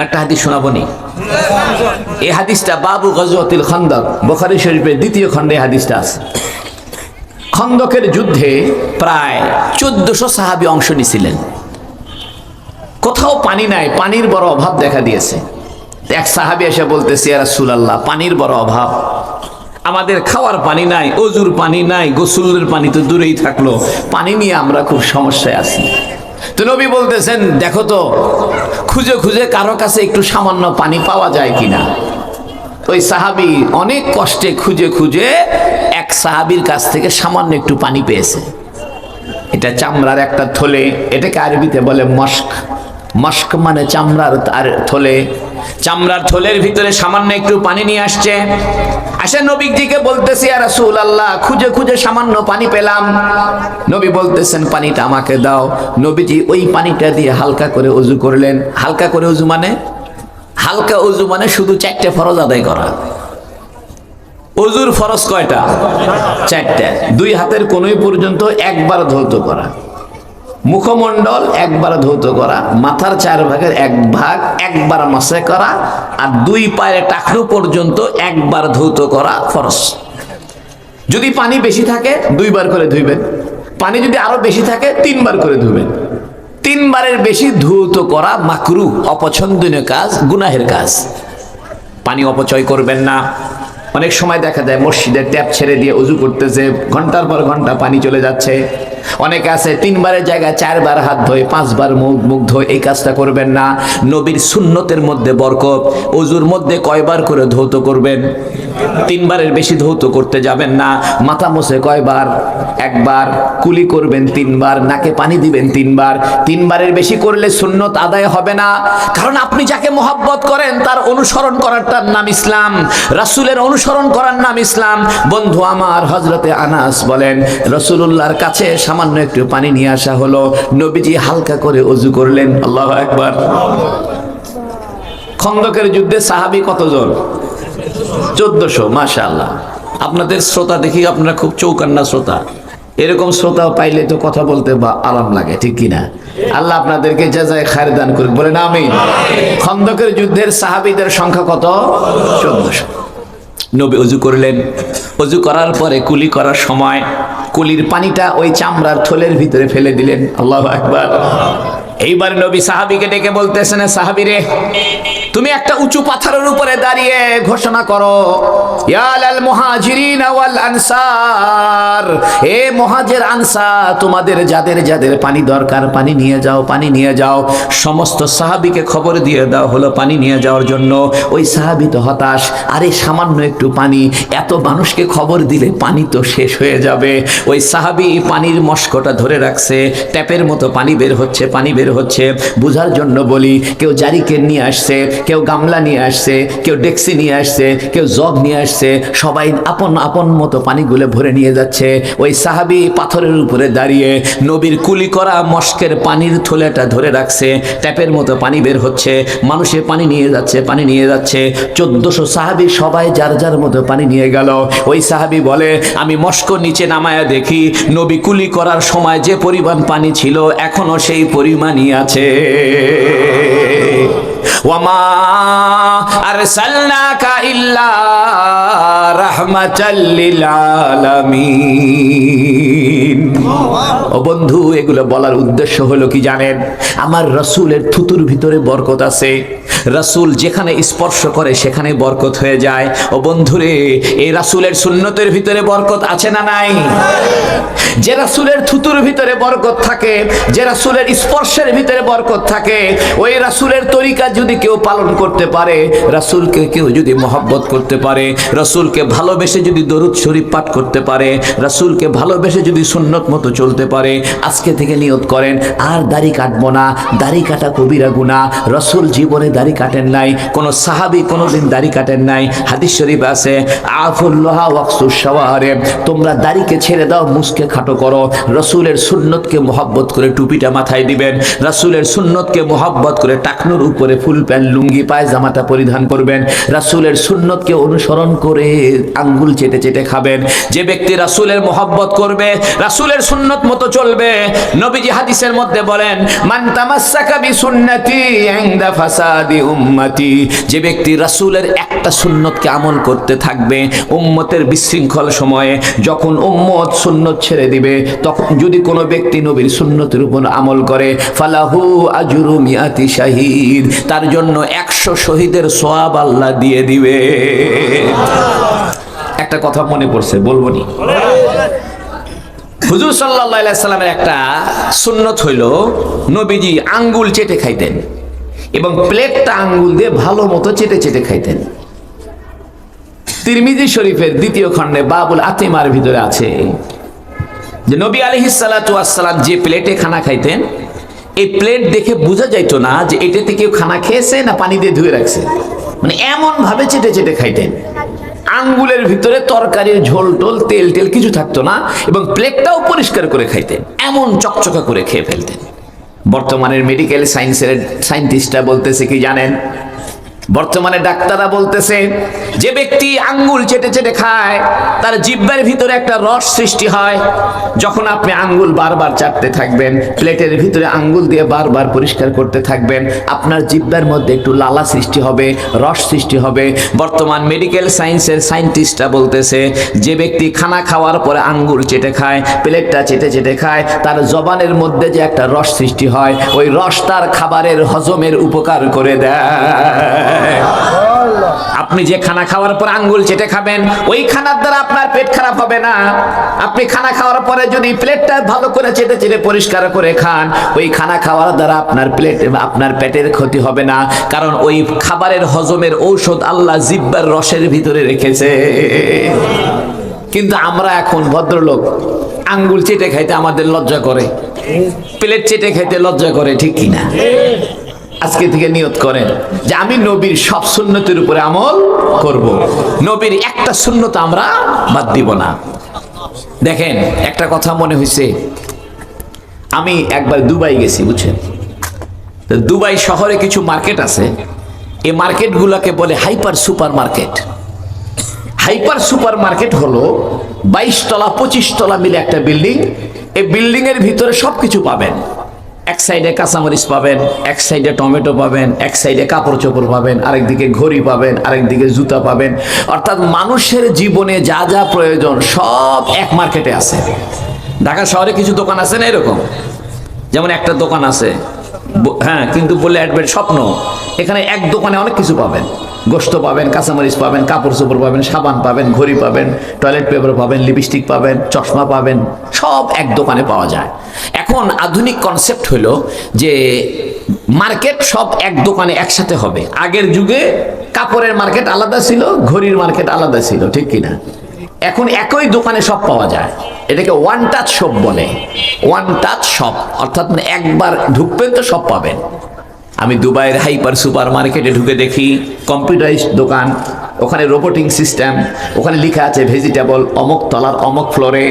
আরেকটা হাদিস শোনাবো নি? এই হাদিসটা বাবু গজওয়াতিল খন্দক, বোখারি শরীফের দ্বিতীয় খণ্ডে হাদিসটা আছে। খন্দকের যুদ্ধে প্রায় চোদ্দশো সাহাবি অংশ নিছিলেন। কোথাও পানি নাই, পানির বড় অভাব দেখা দিয়েছে। এক সাহাবি এসে বলতেছে রাসূলুল্লাহ, পানির বড় অভাব। আমাদের খাওয়ার পানি নাই, অজুর পানি নাই, গোসলের পানি তো দূরেই থাকল। পানি নিয়ে আমরা খুব সমস্যায় আছি। তো নবী বলতেছেন, দেখো তো খুঁজে খুঁজে কারও কাছে একটু সামান্য পানি পাওয়া যায় কিনা? ওই সাহাবি অনেক কষ্টে খুঁজে খুঁজে এক সাহাবির কাছ থেকে সামান্য একটু পানি পেয়েছে। এটা চামড়ার একটা থলে, এটাকে আরবিতে বলে মস্ক। মস্ক মানে চামড়ার আর থলে। চামড়ার থলের ভিতরে সামান্য একটু পানি নিয়ে আসছে। আসে নবীজিকে বলতেছি আর রাসূল আল্লাহ খুঁজে খুঁজে সামান্য পানি পেলাম। নবী বলতেছেন, পানিটা আমাকে দাও। নবীজি ওই পানিটা দিয়ে হালকা করে অজু করলেন। হালকা করে অজু মানে? হালকা অজু মানে শুধু চারটে ফরজ আদায় করা। অজুর ফরজ কয়টা? চারটা। দুই হাতের কোনোই পর্যন্ত একবার ধৌত করা। মুখমণ্ডল একবার ধৌত করা, মাথার চার ভাগের এক ভাগ একবার মাসে করা, আর দুই পায়ের টাকরু পর্যন্ত একবার ধৌত করা ফরজ। যদি পানি বেশি থাকে, দুইবার করে ধুইবেন। পানি যদি আরও বেশি থাকে, তিনবার করে ধুবেন তিনবারের বেশি ধৌত করা মাকরু, অপছন্দনীয় কাজ, গুনাহের কাজ। পানি অপচয় করবেন না। অনেক সময় দেখা যায় মসজিদের ট্যাপ ছেড়ে দিয়ে উজু করতেছে, ঘণ্টার পর ঘণ্টা পানি চলে যাচ্ছে। অনেকে আছে তিনবারের জায়গায় চারবার হাত ধোয়, পাঁচবার মুখ মুখ ধোয় এই কাজটা করবেন না। নবীর সুন্নতের মধ্যে বরকত অজুর মধ্যে কয়বার করে ধৌত করবেন। তিনবারের বেশি ধৌত করতে যাবেন না। মাথা মুছে কয়বার? একবার। কুলি করবেন তিনবার, নাকে পানি দিবেন তিনবার। তিনবারের বেশি করলে সুন্নত আদায় হবে না। কারণ আপনি যাকে মোহাব্বত করেন, তার অনুসরণ করারটার নাম ইসলাম। রাসূলের অনুসরণ করার নাম ইসলাম। বন্ধু, আমার হজরতে আনাস বলেন রসুল্লাহর কাছে সামান্য একটু পানি নিয়ে আসা হলো। নবীজি হালকা করে অজু করলেন। আল্লাহ একবার খন্দকের যুদ্ধে সাহাবি কতজন? চোদ্দশো মাশা আল্লাহ আপনাদের শ্রোতা দেখি আপনারা খুব চৌকান্না শ্রোতা। এরকম শ্রোতা পাইলে তো কথা বলতে বা আরাম লাগে, ঠিক কিনা? আল্লাহ আপনাদেরকে যাজায় খায়ের দান করুক, বলেন আমি খন্দকের যুদ্ধের সাহাবিদের সংখ্যা কত? চোদ্দশো। নবী অজু করলেন। অজু করার পরে কুলি করার সময় কুলির পানিটা ওই চামড়ার থলের ভিতরে ফেলে দিলেন। আল্লাহ একবার এইবার নবী সাহাবিকে ডেকে বলতেছেন সাহাবি রে তুমি একটা উঁচু পাথরের উপরে দাঁড়িয়ে ঘোষণা করো। আনসার। এ আনসার, তোমাদের যাদের যাদের পানি দরকার, পানি নিয়ে যাও, পানি নিয়ে যাও। সমস্ত সাহাবিকে খবর দিয়ে দাও, হলো পানি নিয়ে যাওয়ার জন্য। ওই সাহাবি তো হতাশ। আরে, সামান্য একটু পানি। এত মানুষকে খবর দিলে পানি তো শেষ হয়ে যাবে। ওই সাহাবি পানির মস্কটা ধরে রাখছে। ট্যাপের মতো পানি বের হচ্ছে, পানি বের হচ্ছে। বুঝার জন্য বলি, কেউ জারিকেন নিয়ে আসছে, কেউ গামলা নিয়ে আসছে, কেউ ডেক্সি নিয়ে আসছে, কেউ জগ নিয়ে আসছে, সবাই আপন আপন মতো পানিগুলো ভরে নিয়ে যাচ্ছে। ওই সাহাবি পাথরের উপরে দাঁড়িয়ে নবীর কুলি করা মস্কের পানির থলেটা ধরে রাখছে। ট্যাপের মতো পানি বের হচ্ছে। মানুষে পানি নিয়ে যাচ্ছে, পানি নিয়ে যাচ্ছে। চোদ্দশো সাহাবি সবাই যার যার মতো পানি নিয়ে গেল। ওই সাহাবি বলে, আমি মস্ক নিচে নামায়া দেখি। নবী কুলি করার সময় যে পরিমাণ পানি ছিল, এখনও সেই পরিমাণই আছে। ওয়ামা আরসালনাকা ইল্লা রাহমাতাল লিল আলামিন। ও বন্ধু, এগুলো বলার উদ্দেশ্য হলো কি জানেন? আমার রসুলের থুতুর ভিতরে বরকত আছে। রসুল যেখানে স্পর্শ করে সেখানে বরকত হয়ে যায়। ও বন্ধুরে, এই রাসুলের সুন্নতের ভিতরে বরকত আছে না নাই? যে রাসুলের থুতুর ভিতরে বরকত থাকে, যে রাসুলের স্পর্শের ভিতরে বরকত থাকে, ওই রাসুলের তরিকা যদি কেউ পালন করতে পারে, রাসুলকে কেউ যদি মহব্বত করতে পারে, রাসুলকে ভালোবেসে যদি দরুদ শরীফ পাঠ করতে পারে, রাসুলকে ভালোবেসে যদি সুন্নত মতো চলতে পারে আজকে থেকে নিয়ত করেন, আর দাড়ি কাটবো না। দাড়ি কাটা কবিরা গুণা রসুল জীবনে দাড়ি কাটেন নাই, কোন সাহাবি কোনোদিন দাড়ি কাটেন নাই। হাদিস শরীফ আছে, আফুল্লাহা ওয়াকসুস শাওয়ারে তোমরা দাড়িকে ছেড়ে দাও, মুসকে খাটো করো। রসুলের সুন্নতকে মোহাব্বত করে টুপিটা মাথায় দিবেন। রাসুলের সুন্নতকে মোহাব্বত করে টাকনুর উপরে ফুল প্যান্ট, লুঙ্গি, পায়জামাটা পরিধান করবেন। রাসুলের সুন্নতকে অনুসরণ করে আঙ্গুল চেটে চেটে খাবেন। যে ব্যক্তি রাসূলের মোহব্বত করবে, রাসূলের সুন্নত মতো চলবে। নবীজি হাদিসের মধ্যে বলেন, মান তামাসসাকা বিসুন্নতি ইনদা ফাসাদি উম্মতি। যে ব্যক্তি রাসূলের একটা সুন্নতকে আমল করতে থাকবে উম্মতের বিশৃঙ্খল সময়ে, যখন উম্মত সুন্নত ছেড়ে দিবে, তখন যদি কোনো ব্যক্তি নবীর সুন্নতের উপর আমল করে, ফালাহু আজরু মিয়াতি শাহিদ, তার জন্য একশো শহীদের সোয়াব আল্লাহ দিয়ে দিবে। একটা কথা মনে পড়ছে, বলব নি? হুজুর সাল্লাহ একটা সুন্নত হইল, নবীজি আঙ্গুল চেটে খাইতেন এবং প্লেটটা আঙ্গুল দিয়ে ভালো মতো চেটে চেটে খাইতেন। তিরমিজি শরীফের দ্বিতীয় খণ্ডে বাবুল আতিমার ভিতরে আছে যে নবী আলহিসাল্লাম যে প্লেটে খানা খাইতেন, এই প্লেট দেখে বোঝা যাইতো না যে এটাতে কেউ খানা খেয়েছে না পানি দিয়ে ধুয়ে রাখছে। মানে এমন ভাবে চেটে চেটে খাইতেন। আঙ্গুলের ভিতরে তরকারির ঝোল, টোল, তেল, টেল কিছু থাকতো না এবং প্লেটটাও পরিষ্কার করে খাইতেন, এমন চকচকা করে খেয়ে ফেলতেন। বর্তমানের মেডিকেল সায়েন্সের সায়েন্টিস্টরা বলতেছে কি জানেন? বর্তমানে ডাক্তাররা বলতেছে, যে ব্যক্তি আঙ্গুল চেটে চেটে খায়, তার জিব্বার ভিতরে একটা রস সৃষ্টি হয়, যখন আপনি আঙ্গুল বারবার চাটতে থাকবেন, প্লেটের ভিতরে আঙ্গুল দিয়ে বারবার পরিষ্কার করতে থাকবেন, আপনার জিব্বার মধ্যে একটু লালা সৃষ্টি হবে, রস সৃষ্টি হবে। বর্তমান মেডিকেল সায়েন্সের সায়েন্টিস্টরা বলতেছে, যে ব্যক্তি খানা খাওয়ার পরে আঙ্গুল চেটে খায়, প্লেটটা চেটে চেটে খায়, তার জবানের মধ্যে যে একটা রস সৃষ্টি হয়, ওই রস তার খাবারের হজমের উপকার করে দেয়। আপনি যে খানা খাওয়ার পর আঙ্গুল চেটে খাবেন, ওই খানার দ্বারা আপনার পেট খারাপ হবে না। আপনি খানা খাওয়ার পরে যদি প্লেটটা ভালো করে চেটে চেটে পরিষ্কার করে খান, ওই খানা খাওয়ার দ্বারা আপনার প্লেট, আপনার পেটের ক্ষতি হবে না। কারণ ওই খাবারের হজমের ঔষধ আল্লাহ জিব্বার রসের ভিতরে রেখেছে। কিন্তু আমরা এখন ভদ্রলোক, আঙ্গুল চেটে খাইতে আমাদের লজ্জা করে। প্লেট চেটে খাইতে লজ্জা করে, ঠিক কিনা? আজকে থেকে নিয়ত করেন যে আমি নবীর সব সুন্নতের উপরে আমল করব। নবীর একটা সুন্নত আমরা বাদ দিব না। দেখেন, একটা কথা মনে হয়েছে আমি একবার দুবাই গেছি, বুঝছেন? দুবাই শহরে কিছু মার্কেট আছে। এই মার্কেটগুলোকে বলে hyper supermarket hyper supermarket হলো বাইশ তলা, পঁচিশ তলা মিলে একটা বিল্ডিং। এই বিল্ডিং এর ভিতরে সবকিছু পাবেন। এক সাইডে কাঁচামরিচ পাবেন, এক সাইডে টমেটো পাবেন, এক সাইডে কাপড় চোপড় পাবেন আরেকদিকে ঘড়ি পাবেন আরেকদিকে জুতা পাবেন। অর্থাৎ মানুষের জীবনে যা যা প্রয়োজন সব এক মার্কেটে আছে। ঢাকা শহরে কিছু দোকান আছে না এরকম? যেমন একটা দোকান আছে হ্যাঁ কিন্তু বললে অ্যাডভেট স্বপ্ন। এখানে এক দোকানে অনেক কিছু পাবেন। গোস্ত পাবেন, কাঁচামরিচ পাবেন, কাপড় চোপড় পাবেন, সাবান পাবেন, ঘড়ি পাবেন, টয়লেট পেপার পাবেন, লিপস্টিক পাবেন, চশমা পাবেন, সব এক দোকানে পাওয়া যায়। এখন আধুনিক কনসেপ্ট হলো যে মার্কেট সব এক দোকানে একসাথে হবে। আগের যুগে কাপড়ের মার্কেট আলাদা ছিল, ঘড়ির মার্কেট আলাদা ছিল, ঠিক কিনা এখন একই দোকানে সব পাওয়া যায়। এটাকে ওয়ান টাচ শপ বলে। ওয়ান টাচ শপ অর্থাৎ মানে একবার ঢুকবেন তো সব পাবেন। আমি দুবাইয়ের হাইপার সুপার মার্কেটে ঢুকে দেখি কম্পিউটারাইজড দোকান, ওখানে রোবোটিং সিস্টেম ওখানে লেখা আছে ভেজিটেবল অমক তলার অমক ফ্লোরে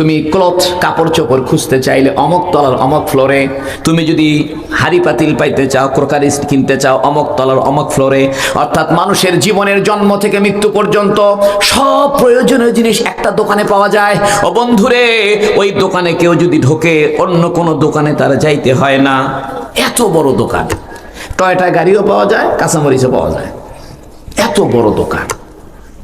তুমি ক্লথ কাপড় চোপড় খুঁজতে চাইলে অমক তলার অমক ফ্লোরে। তুমি যদি হাড়ি পাতিল পাইতে চাও ক্রোকারিস কিনতে চাও, অমক তলার অমক ফ্লোরে। অর্থাৎ মানুষের জীবনের জন্ম থেকে মৃত্যু পর্যন্ত সব প্রয়োজনীয় জিনিস একটা দোকানে পাওয়া যায়। ও বন্ধুরে, ওই দোকানে কেউ যদি ঢোকে, অন্য কোনো দোকানে তারা যাইতে হয় না। এত বড় দোকান। টয়টা গাড়িও পাওয়া যায়, কাঁচামরিচও পাওয়া যায়। এত বড় দোকান।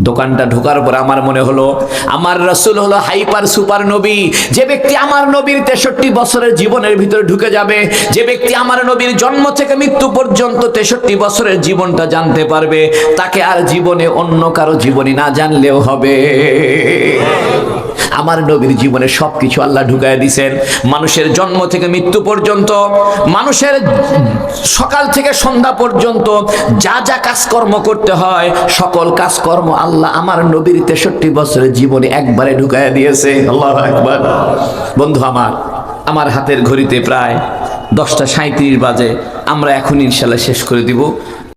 দোকানটা ঢোকার পর আমার মনে হলো, আমার রসুল হলো হাইপার সুপার নবী। যে ব্যক্তি আমার নবীর তেষট্টি বছরের জীবনের ভিতরে ঢুকে যাবে, যে ব্যক্তি আমার নবীর জন্ম থেকে মৃত্যু পর্যন্ত তেষট্টি বছরের জীবনটা জানতে পারবে, তাকে আর জীবনে অন্য কারও জীবনী না জানলেও হবে। আমার নবীর জীবনে সবকিছু আল্লাহ ঢুকায় দিছেন। মানুষের জন্ম থেকে মৃত্যু পর্যন্ত, মানুষের সকাল থেকে সন্ধ্যা পর্যন্ত যা যা কাজকর্ম করতে হয়, সকল কাজকর্ম আল্লাহ আমার নবীর তেষট্টি বছরের জীবনে একবারে ঢুকাইয়া দিয়েছে। আল্লাহ একবার বন্ধু আমার আমার হাতের ঘড়িতে প্রায় দশটা সাঁত্রিশ বাজে। আমরা এখন ইনশাল্লাহ শেষ করে দিব।